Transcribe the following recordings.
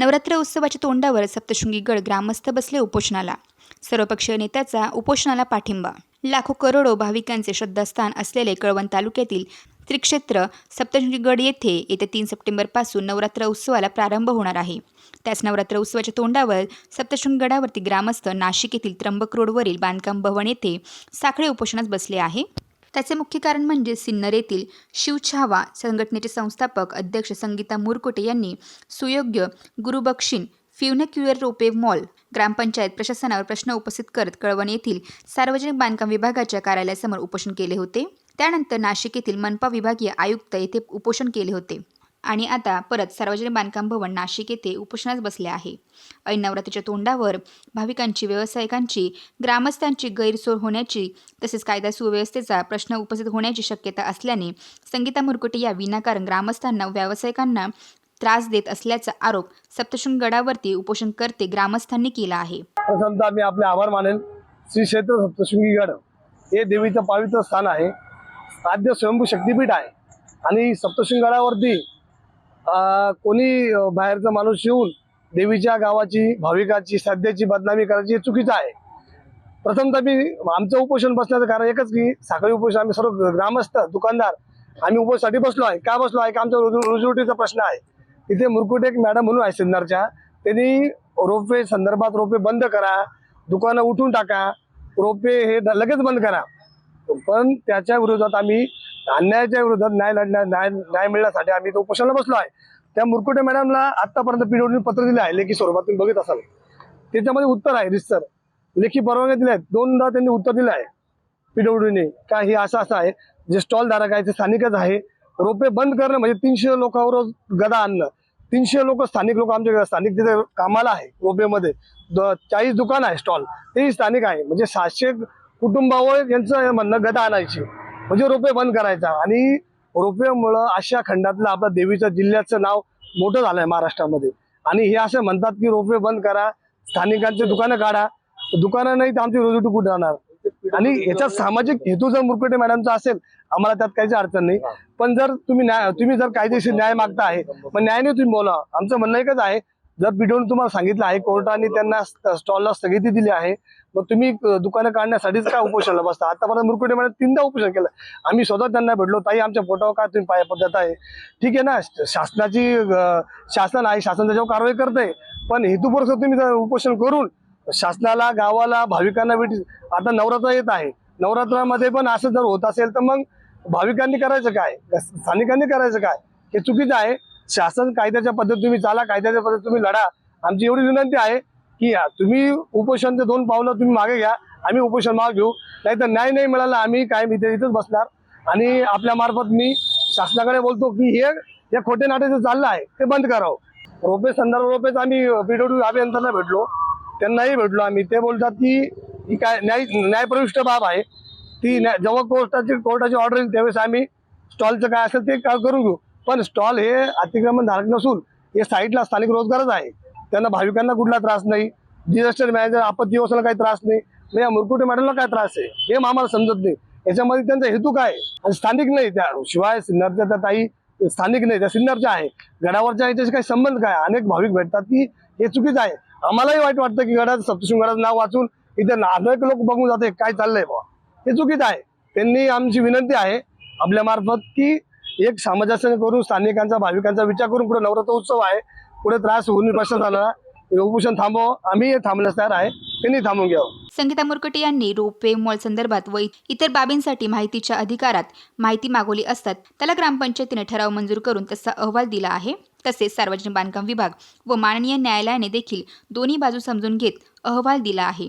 नवरात्र उत्सवाच्या तोंडावर सप्तशृंगीगड ग्रामस्थ बसले उपोषणाला. सर्वपक्षीय नेत्याचा उपोषणाला पाठिंबा. लाखो करोडो भाविकांचे श्रद्धास्थान असलेले कळवण तालुक्यातील त्रिक्षेत्र सप्तशृंगीगड येथे येत्या तीन सप्टेंबरपासून नवरात्र उत्सवाला प्रारंभ होणार आहे. त्याच नवरात्र उत्सवाच्या तोंडावर सप्तशृंगीगडावरती ग्रामस्थ नाशिक येथील त्र्यंबक रोडवरील बांधकाम भवन येथे साखळे उपोषणास बसले आहे. त्याचे मुख्य कारण म्हणजे सिन्नर येथील शिवछावा संघटनेचे संस्थापक अध्यक्ष संगीता मुरकुटे यांनी सुयोग्य गुरुबक्षीन फ्युनेक्युअर रोपे मॉल ग्रामपंचायत प्रशासनावर प्रश्न उपस्थित करत कळवण येथील सार्वजनिक बांधकाम विभागाच्या कार्यालयासमोर उपोषण केले होते. त्यानंतर नाशिक येथील मनपा विभागीय आयुक्त येथे उपोषण केले होते. आणि आता परत सार्वजनिक बांधकाम भवन नाशिक येथे उपोषणास बसले आहे. ऐन नवरात्रीच्या तोंडावर भाविकांची व्यावसायिकांची ग्रामस्थांची गैरसोय होण्याची तसेच कायदा सुव्यवस्थेचा प्रश्न उपस्थित होण्याची शक्यता असल्याने संगीता मुरकुटे या विनाकारण ग्रामस्थांना व्यावसायिकांना त्रास देत असल्याचा आरोप सप्तशृंग गडावरती उपोषणकर्ते ग्रामस्थांनी केला आहे. प्रथमतः मी आपले आभार मानेन. श्री क्षेत्र सप्तशृंगी गड हे देवीचं पवित्र स्थान आहे. आद्य स्वयंभू शक्तीपीठ आहे. आणि सप्तशृंगी गडावरती कोणी बाहेरचा माणूस येऊन देवीच्या गावाची भाविकाची सध्याची बदनामी करायची हे चुकीचं आहे. प्रथमतः मी आमचं उपोषण बसण्याचं कारण एकच की साखळी उपोषण आम्ही सर्व ग्रामस्थ दुकानदार आम्ही उपोषणासाठी बसलो आहे. का बसलो आहे? का आमचा रोजीरोटीचा प्रश्न आहे. तिथे मुरकुट एक मॅडम म्हणून आहे सिन्नरच्या. त्यांनी रोपे संदर्भात रोपे बंद करा दुकानं उठून टाका रोपे हे लगेच बंद करा. पण त्याच्या विरोधात आम्ही अन्यायाच्या विरोधात न्याय लढण्या न्याय न्याय मिळण्यासाठी आम्ही तो उपोषणाला बसलो आहे. त्या मुरकुटे मॅडमला आतापर्यंत पीडब्ल्यू पत्र दिलं आहे लेखी स्वरूपात तुम्ही बघित असाल. त्याच्यामध्ये उत्तर आहे रिस्तर लेखी परवानग्या दिल्या आहेत दोनदा त्यांनी उत्तर दिलं आहे पीडब्ल्यूडीने का हे असं असं आहे? जे स्टॉल धारक आहे ते स्थानिकच आहे. रोपे बंद करणं म्हणजे तीनशे लोकांवर गदा आणणं. तीनशे लोक स्थानिक लोक आमच्या स्थानिक तिथे कामाला आहे रोपेमध्ये. द- चाळीस दुकान आहे स्टॉल तेही स्थानिक आहे. म्हणजे सातशे कुटुंबावर यांचं म्हणणं गदा आणायची. म्हणजे रोपे बंद करायचा. आणि रोपेमुळं आशिया खंडातलं आपलं देवीच्या जिल्ह्याचं नाव मोठं झालंय महाराष्ट्रामध्ये. आणि हे असं म्हणतात की रोपे बंद करा स्थानिकांचे दुकानं काढा. दुकानं नाही तर आमची रोजी कुठे राहणार. आणि याचा सामाजिक हेतू जर मुरकुटे मॅडमचा असेल आम्हाला त्यात काहीच अडचण नाही. पण जर तुम्ही न्याय तुम्ही जर कायदेशीर न्याय मागता आहे मग नाही तुम्ही बोला. आमचं म्हणणं एकच आहे जर पिढवून तुम्हाला सांगितलं आहे कोर्टाने त्यांना स्टॉलला स्थगिती दिली आहे मग तुम्ही दुकानं काढण्यासाठीच का उपोषणला बसता आतापर्यंत मुरकुटे मॅडम तीनदा उपोषण केलं. आम्ही स्वतः त्यांना भेटलो ताई आमच्या पोटावर काय तुम्ही पाया पद्धत आहे? ठीक आहे ना शासनाची शासन आहे शासन त्याच्यावर कारवाई करतंय. पण हेतुपुरस्सर तुम्ही जर उपोषण करून शासनाला गावाला भाविकांना भेट आता नवरात्र येत आहे. नवरात्रामध्ये पण असं जर होत असेल तर मग भाविकांनी करायचं काय? स्थानिकांनी करायचं काय? हे चुकीचं आहे. शासन कायद्याच्या पद्धतीने तुम्ही चाला कायद्याच्या पद्धतीने तुम्ही लढा. आमची एवढी विनंती आहे की या, तुम्ही उपोषणचे दोन पावलं तुम्ही मागे घ्या आम्ही उपोषण मागे घेऊ. नाहीतर न्याय नाही मिळाला आम्ही कायम इथे इथेच बसणार. आणि आपल्या मार्फत मी शासनाकडे बोलतो की हे जे खोटे नाटे जे चाललं आहे ते बंद करावं. रोपे संदर्भ रोपेच आम्ही पीडब्ल्यू अभियंत्यांना भेटलो. त्यांनाही भेटलो आम्ही. ते बोलतात की ही काय न्याय न्यायप्रविष्ट बाब आहे. ती न्याय जेव्हा कोर्टाची कोर्टाची ऑर्डर येईल त्यावेळेस आम्ही स्टॉलचं काय असेल ते काय करून घेऊ. पण स्टॉल हे अतिक्रमण धारक नसून हे साईडला स्थानिक रोजगारच आहे. त्यांना भाविकांना कुठला त्रास नाही. डिझास्टर मॅनेजर आपत्ती व्यवस्थेला काही त्रास नाही. मग या मुरकुटे मॅडमला काय त्रास आहे? हे आम्हाला समजत नाही. याच्यामध्ये त्यांचा हेतू काय आणि स्थानिक नाही त्या शिवाय सिन्नरच्या त्या ताई स्थानिक नाही त्या सिन्नरच्या आहे. गडावरच्या याच्याशी काही संबंध काय? अनेक भाविक भेटतात की हे चुकीचं आहे. आम्हालाही वाईट वाटतं की गडाचं सप्तशृंगडाचं नाव वाचून इथे अनेक लोक बघून जाते काय चाललंय बुवा? हे चुकीचं आहे. त्यांनी आमची विनंती आहे आपल्या मार्फत की एक सामंजस्य करून स्थानिकांचा भाविकांचा विचार करून पुढे नवरात्र उत्सव आहे. पुढे त्रास होऊन प्रश्न झाला उपोषण थांबव आम्ही थांबण्यास तयार आहे. त्यांनी थांबून घ्यावं संगीता मुरकटे यांनी रोपवे मॉल संदर्भात व इतर बाबींसाठी माहितीच्या अधिकारात माहिती मागवली असतात. त्याला ग्रामपंचायतीने ठराव मंजूर करून तसा अहवाल दिला आहे. तसेच सार्वजनिक बांधकाम विभाग व माननीय न्यायालयाने देखील दोन्ही बाजू समजून घेत अहवाल दिला आहे.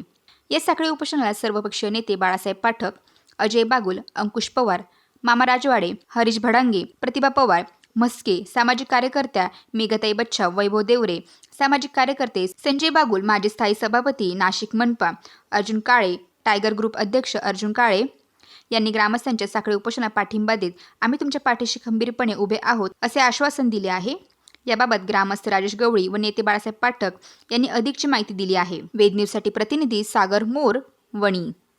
या साखळी उपोषणाला सर्वपक्षीय नेते बाळासाहेब पाठक अजय बागुल अंकुश पवार मामा राजवाडे हरीश भडांगे प्रतिभा पवार म्हस्के सामाजिक कार्यकर्त्या मेघताई बच्छा वैभव देवरे सामाजिक कार्यकर्ते संजय बागुल माजी स्थायी सभापती नाशिक मनपा अर्जुन काळे टायगर ग्रुप अध्यक्ष अर्जुन काळे यांनी ग्रामस्थांच्या साखळी उपोषणाला पाठिंबा देत आम्ही तुमच्या पाठीशी खंबीरपणे उभे आहोत असे आश्वासन दिले आहे. याबाबत ग्रामस्थ राजेश गवळी व नेते बाळासाहेब पाठक यांनी अधिकची माहिती दिली आहे. वेद न्यूजसाठी प्रतिनिधी सागर मोर वणी.